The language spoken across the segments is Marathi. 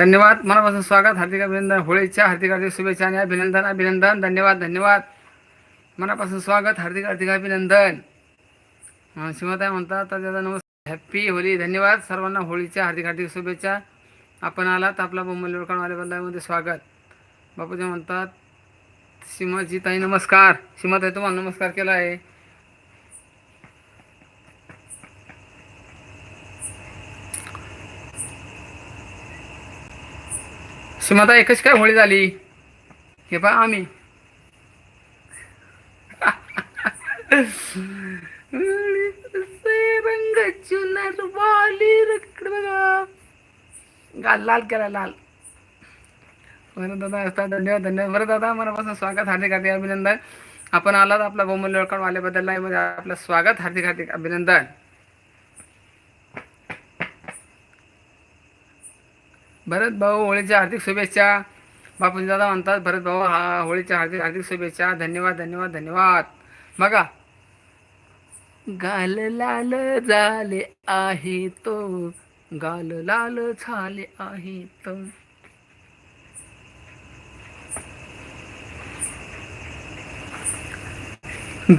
धन्यवाद मनापासून स्वागत हार्दिक अभिनंदन होळीच्या हार्दिक हार्दिक शुभेच्छा आणि अभिनंदन अभिनंदन धन्यवाद धन्यवाद. मनापासून स्वागत हार्दिक हार्दिक अभिनंदन. शिवताय म्हणतात तर त्याचा नमस्कार हॅप्पी होळी धन्यवाद सर्वांना होळीच्या हार्दिक हार्दिक शुभेच्छा. आपण आलात आपला बोंबल आलेबल्लामध्ये स्वागत. बापूजी म्हणतात सीमाजी ताई नमस्कार. सीमाताई तुम्हाला नमस्कार केला आहे. सुमाता एकच काय होळी झाली? हे पहा आम्ही. रंग चुनर वाली लाल केला लाल. बरं दादा असता धन्यवाद धन्यवाद. बरं दादा मनापासून स्वागत हार्दिक हार्दिक अभिनंदन. आपण आलात आपला बहुमूल्य लडकण आपलं स्वागत हार्दिक हार्दिक अभिनंदन. भरत भाऊ होळीच्या हार्दिक शुभेच्छा. बापूजी दादा म्हणतात भरत भाऊ हा होळीच्या हार्दिक हार्दिक शुभेच्छा. धन्यवाद धन्यवाद धन्यवाद. बघा. गाल लाल झाले आहे तो गाल लाल झाले आहे तो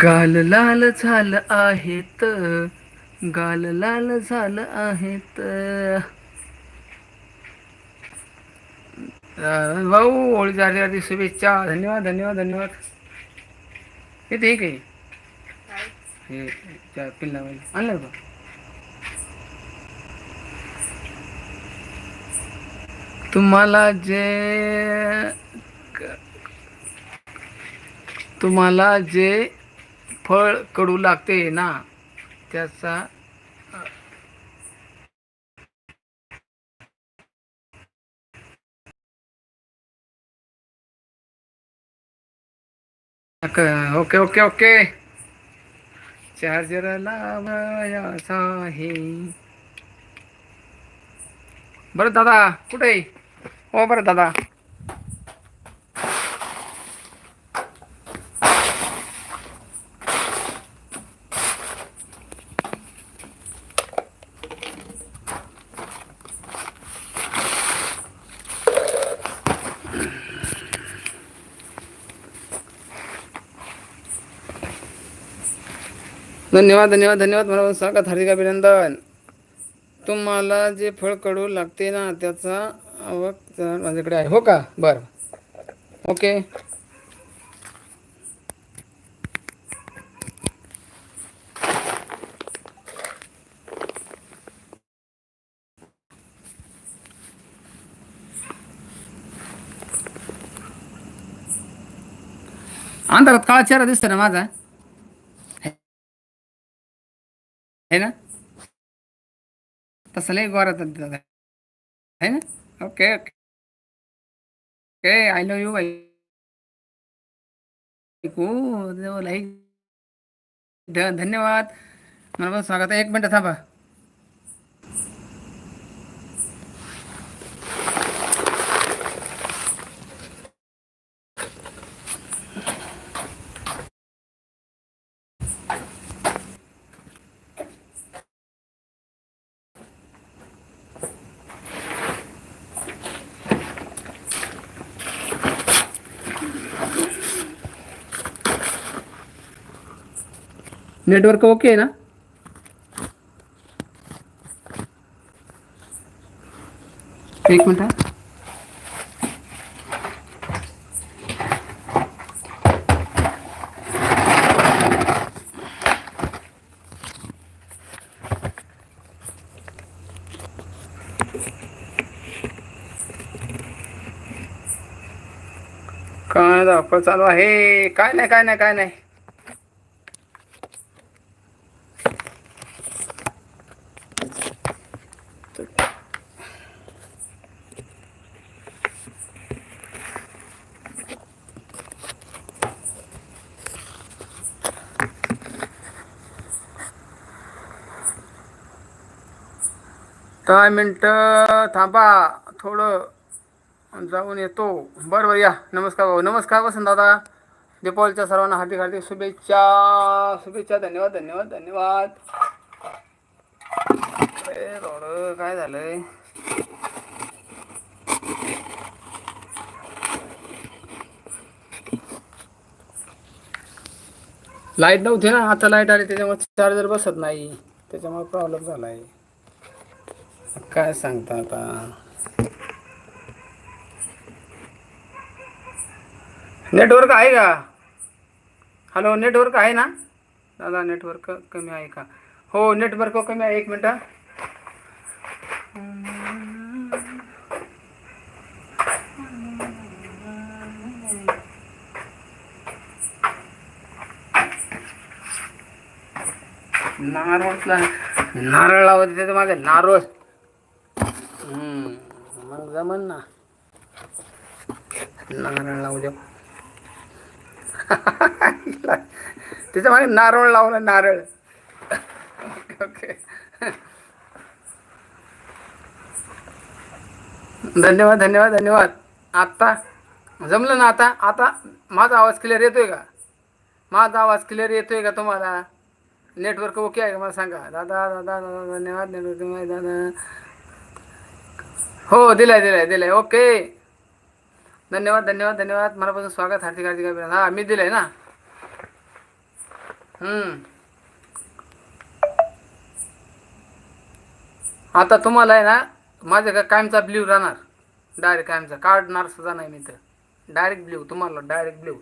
गाल लाल झालं आहेत. गाल लाल झालं आहेत. भाऊ होळी झाली आधी शुभेच्छा. धन्यवाद धन्यवाद धन्यवाद. हे ते काही हे पिल्ला पिल्लाबाई आणलं का? तुम्हाला जे तुम्हाला जे फळ कडू लागते ना त्याचा ओके ओके ओके चार्जर लावायचा आहे बरं दादा कुठे आहे? हो बरं दादा. धन्यवाद धन्यवाद धन्यवाद. मला स्वागत हार्दिक अभिनंदन. तुम्हाला जे फळ कडू लागते ना त्याचा आवक माझ्याकडे आहे. हो का? बरं. ओके. अंधारात काळा चेहरा दिसतो ना माझा? है ना? तसं लय गोरा दादा है ना? Okay okay okay I love you bye like धन्यवाद। मला पण स्वागत आहे एक मिनटं थांबा। नेटवर्क ओके आहे ना एक मिनटं काय धावपळ चालू आहे? काय नाही काय नाही काय नाही. दहा मिनटं थांबा थोडं जाऊन येतो. बरं बरं या. नमस्कार भाऊ. नमस्कार बसून दादा. दीपावलीच्या सर्वांना हार्दिक हार्दिक शुभेच्छा. शुभेच्छा धन्यवाद धन्यवाद धन्यवाद. थोडं काय झालंय? लाइट नव्हती ना? आता लाइट आली त्याच्यामुळे चार्जर बसत नाही. त्याच्यामुळे प्रॉब्लेम झाला आहे काय सांगता आता? नेटवर्क आहे का? हॅलो नेटवर्क आहे ना? दादा नेटवर्क कमी आहे का? हो नेटवर्क कमी आहे. एक मिनटं. नारळला नारळ लावत त्याच्या नारळ. मग जमन ना. नारळ लावू द्या त्याच्यामागे नारळ लावला नारळ. ओके. ओके धन्यवाद धन्यवाद धन्यवाद. आत्ता जमलं ना आता? आता माझा आवाज क्लिअर येतोय का? माझा आवाज क्लिअर येतोय का तुम्हाला? नेटवर्क ओके आहे का? मला सांगा. दादा दादा दादा धन्यवाद नेटवर्क दादा. हो दिलाय दिलाय दिलाय. ओके. धन्यवाद धन्यवाद धन्यवाद. मनापासून स्वागत हार्दिक हार्दिक अभिनंदन. हा मी दिलंय ना? हम्म. आता तुम्हाला आहे ना माझ्या का कायमचा ब्ल्यू राहणार. डायरेक्ट कायमचा. काढणार सुद्धा नाही मी तर. डायरेक्ट ब्ल्यू तुम्हाला डायरेक्ट ब्ल्यू.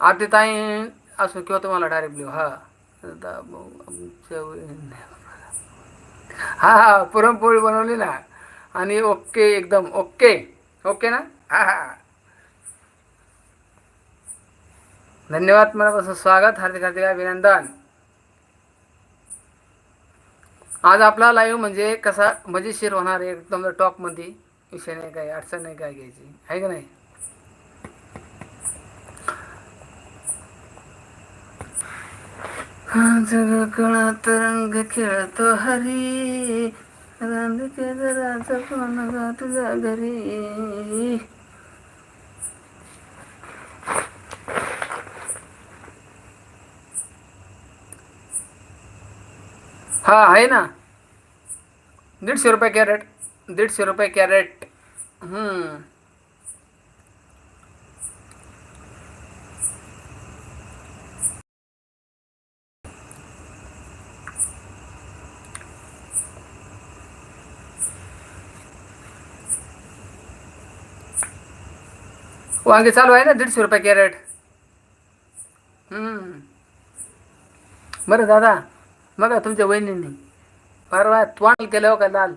आदिताई असो किंवा तुम्हाला डायरेक्ट ब्ल्यू. हा दादा भाऊ, आमच्या वहिनी- हा हा पुरणपोळी बनवली ना. आणि ओके एकदम ओके ओके ना? हा हा. धन्यवाद मनापासून स्वागत हार्दिक हार्दिक अभिनंदन. आज आपला लाईव्ह म्हणजे कसा मजेशीर होणार आहे एकदम टॉपमध्ये विषय नाही काय अडचण नाही काय घ्यायची? आहे का नाही? जगकळा तरंग खेळतो हरी. रंग केदराचा कोण गा तुझा घरी हा आहे ना? दीडशे रुपये कॅरेट दीडशे रुपये कॅरेट. वांगे चालू आहे ना दीडशे रुपये कॅरेट. हम्म. बरं दादा बघा तुमच्या वहिनींनी. परवा तोंड केलं हो का लाल?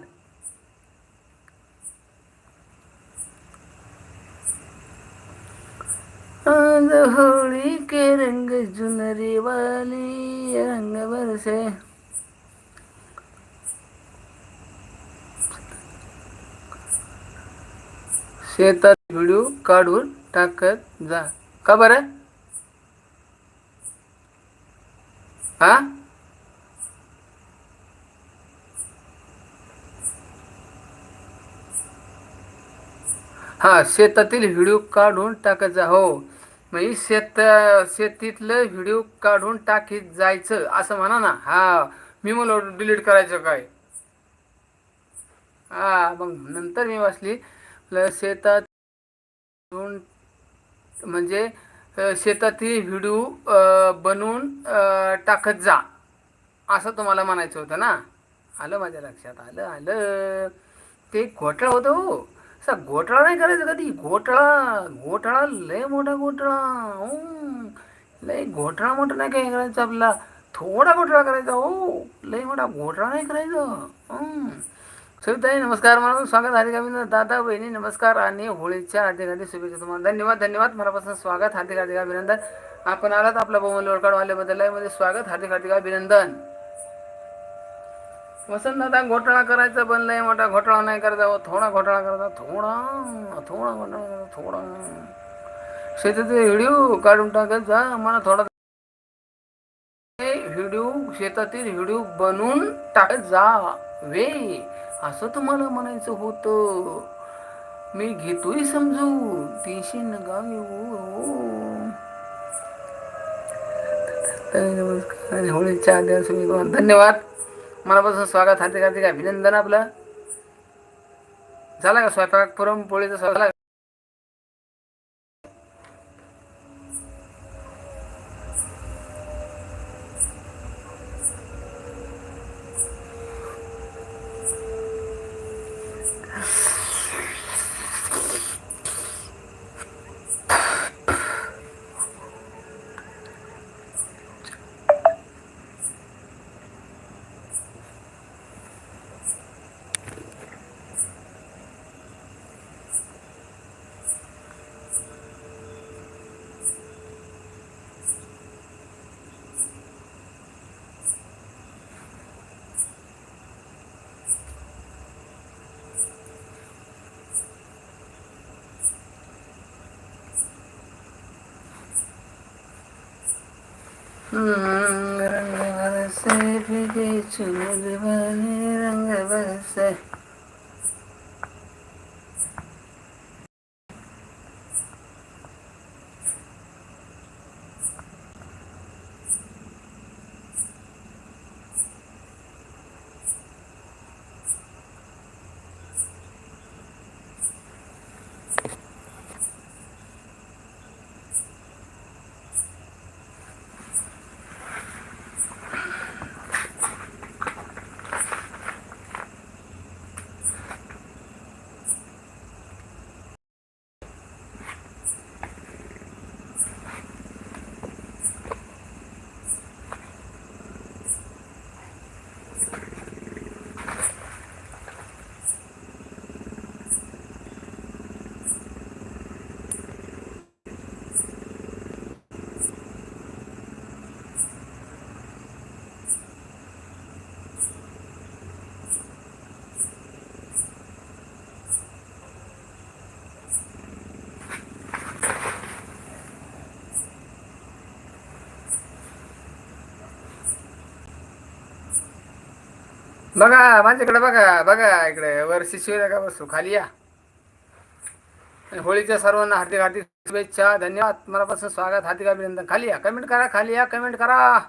होळी के रंग जुनरी वाली रंग बरसे शेतात व्हिडिओ काढून टाकत जा. का बरं? हा? हा शेतातील व्हिडिओ काढून टाकत जा. हो. म्हणजे शेत शेतीतलं व्हिडिओ काढून टाकीत जायचं असं म्हणा ना. हा मी मला डिलीट करायचं काय? हा मग नंतर मी वाचली. शेतात दोन म्हणजे शेतातील व्हिडिओ बनवून टाकत जा. असं तुम्हाला म्हणायचं होतं ना? आलं माझ्या लक्षात आलं आलं. ते घोटाळा होतं हो. असा घोटाळा नाही करायचा कधी. घोटाळा घोटाळा लय मोठा घोटाळा. लय घोटाळा मोठा नाही काय करायचं आपला थोडा घोटाळा करायचा हो. लय मोठा घोटाळा नाही करायचं. हं. नमस्कार मला स्वागत. हार्दिक अभिनंदन. दादा बहिणी नमस्कार आणि होळीच्या हार्दिक हार्दिक शुभेच्छा तुम्हाला. धन्यवाद धन्यवाद. मनापासून स्वागत. हार्दिक हार्दिक अभिनंदन. आपण आलात आपला बहुमूल्य वर्कआउट वाल्याबद्दल. मध्ये स्वागत. हार्दिक हार्दिक अभिनंदन. वसंत दादा घोटाळा करायचा पण मोठा घोटाळा नाही करायचा थोडा घोटाळा करायचा थोडा थोडा घोटाळा करायचा थोडा. शेताचे व्हिडिओ काढून टाकत जा. मला थोडा व्हिडिओ शेतातील व्हिडिओ बनवून टाकत जा. वे. असं तुम्हाला म्हणायचं होतं. मी घेतोय समजू तीनशे गावी आणि होळीच्या आधी असं तुम्हाला धन्यवाद. मनापासून स्वागत हार्दिक हार्दिक अभिनंदन आपलं. झाला का स्वयंपाक? पुरणपोळीचा स्वयंपाक झाला रंग बरसे भीगे चुनर वाले रंग बरसे बघा माझ्याकडे बघा बघा इकडे. वर शिवाय का बसू? खाली या. होळीच्या सर्वांना हार्दिक हार्दिक शुभेच्छा धन्यवाद. मनापासून स्वागत हार्दिक अभिनंदन. खाली या. कमेंट करा खाली या. कमेंट करा.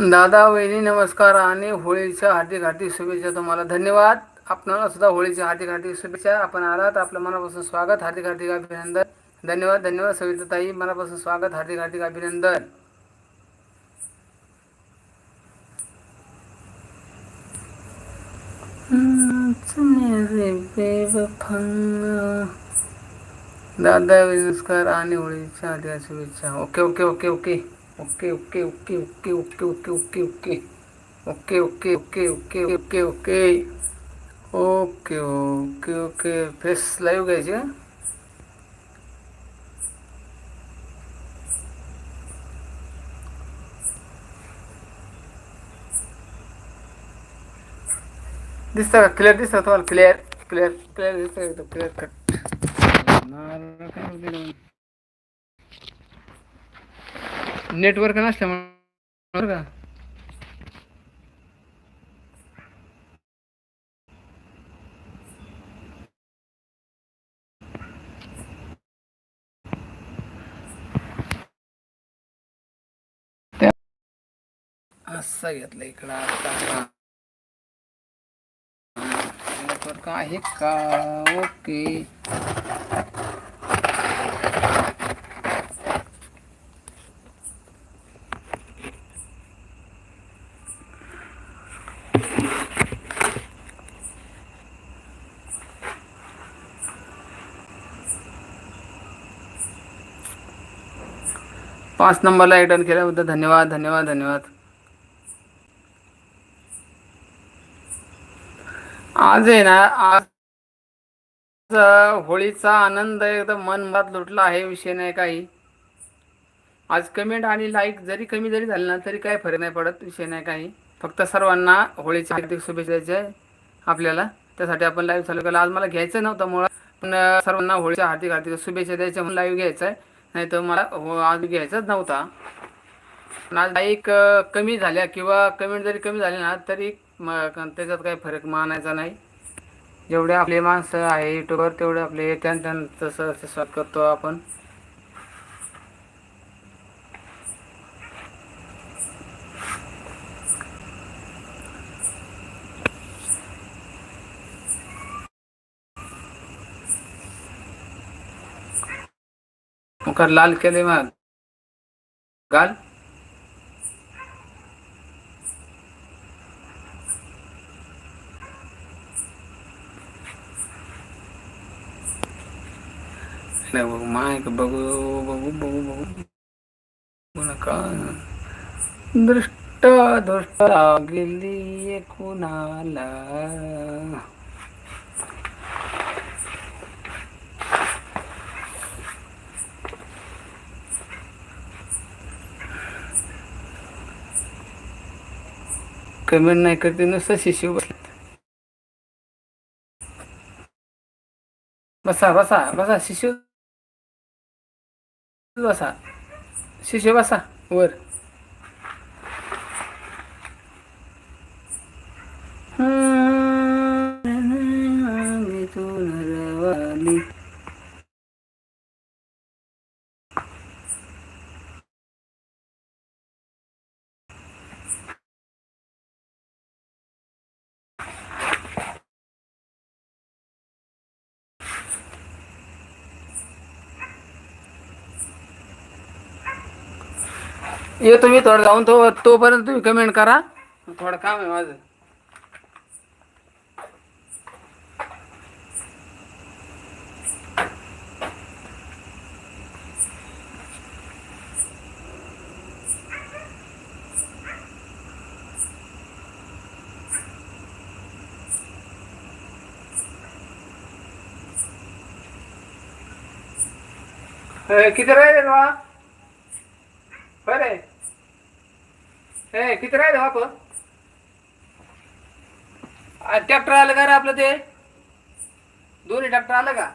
दादा वहिनी नमस्कार आणि होळीच्या हार्दिक हार्दिक शुभेच्छा तुम्हाला. धन्यवाद. आपणाला सुद्धा होळीच्या हार्दिक हार्दिक शुभेच्छा. आपण आलात. आपलं मनापासून स्वागत. हार्दिक हार्दिक अभिनंदन. धन्यवाद. धन्यवाद सविताताई. मनापासून स्वागत. हार्दिक हार्दिक अभिनंदन. दादा नमस्कार आणि होळीच्या हार्दिक शुभेच्छा. Okay okay okay okay. Okay okay okay okay okay okay okay okay okay okay okay okay okay okay okay okay okay face live घ्यायची का दिसतं का क्लिअर दिसतं तुम्हाला क्लिअर क्लिअर क्लिअर दिसतं एकदम क्लिअर कट नेटवर्क नसल्यामुळे का? असं घेतलं इकडं आता. नेटवर्क आहे का? ओके पाच नंबरला रिटर्न केल्याबद्दल धन्यवाद धन्यवाद धन्यवाद. आज आहे ना आज होळीचा आनंद एकदम मन मनात लुटला आहे विषय नाही काही. आज कमेंट आणि लाईक जरी कमी जरी झाले ना तरी काही फरक नाही पडत विषय नाही काही. फक्त सर्वांना होळीच्या हार्दिक शुभेच्छा द्यायच्या आहे आपल्याला. त्यासाठी आपण लाईव्ह चालू केलं. आज मला घ्यायचं नव्हतं मुळात पण सर्वांना होळीच्या हार्दिक हार्दिक शुभेच्छा द्यायच्या म्हणून लाईव्ह घ्यायचं आहे. नाही तर मला हो आज घ्यायचाच नव्हता. पण आज लाईक कमी झाल्या किंवा कमेंट जरी कमी झाले ना तरी त्याच्यात काही फरक मानायचा नाही. जेवढे आपले माणसं आहे युट्यूबवर तेवढे आपले त्यां त्यांचं स्वागत करतो आपण. मुखार लाल केले मग. गाल. बघू माय बघू बघू बघू बघू. का? नका दृष्ट दृष्ट गेली कुणाला? कमेंट नाही करते नुसतं शिशू बसले. बसा बसा बसा शिशू. बसा. शिशू बसा वर. रवाली येतो मी थोडं जाऊन तो तोपर्यंत तुम्ही कमेंट करा. थोडं काम आहे माझं. किती राहिले बा बरे ए किती राहिले बाप? ट्रॅक्टर आलं का रे आपलं ते? दोन्ही ट्रॅक्टर आलं का?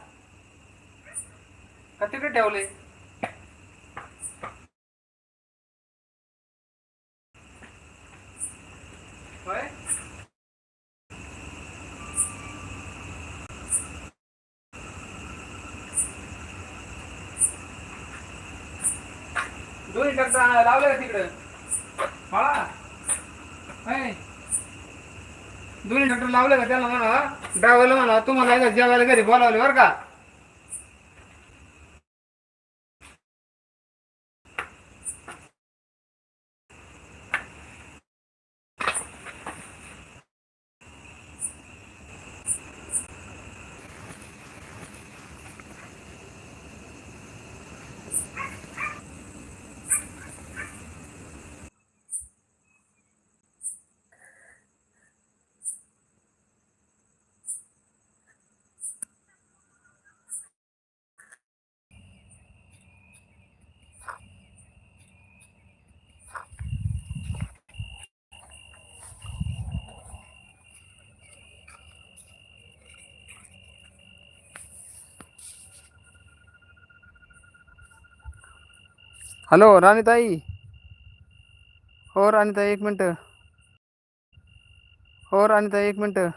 का तिकडे ठेवले? दोन्ही ट्रॅक्टर लावले का तिकडं? मला दोन्ही डॉक्टर लावले का त्याला म्हणा? ड्रायव्हरला म्हणा तुम्हाला जेवायला घरी बोलावले बरं का? हॅलो राणीताई. हो राणीताई एक मिनटं. हो राणीताई एक मिनटं.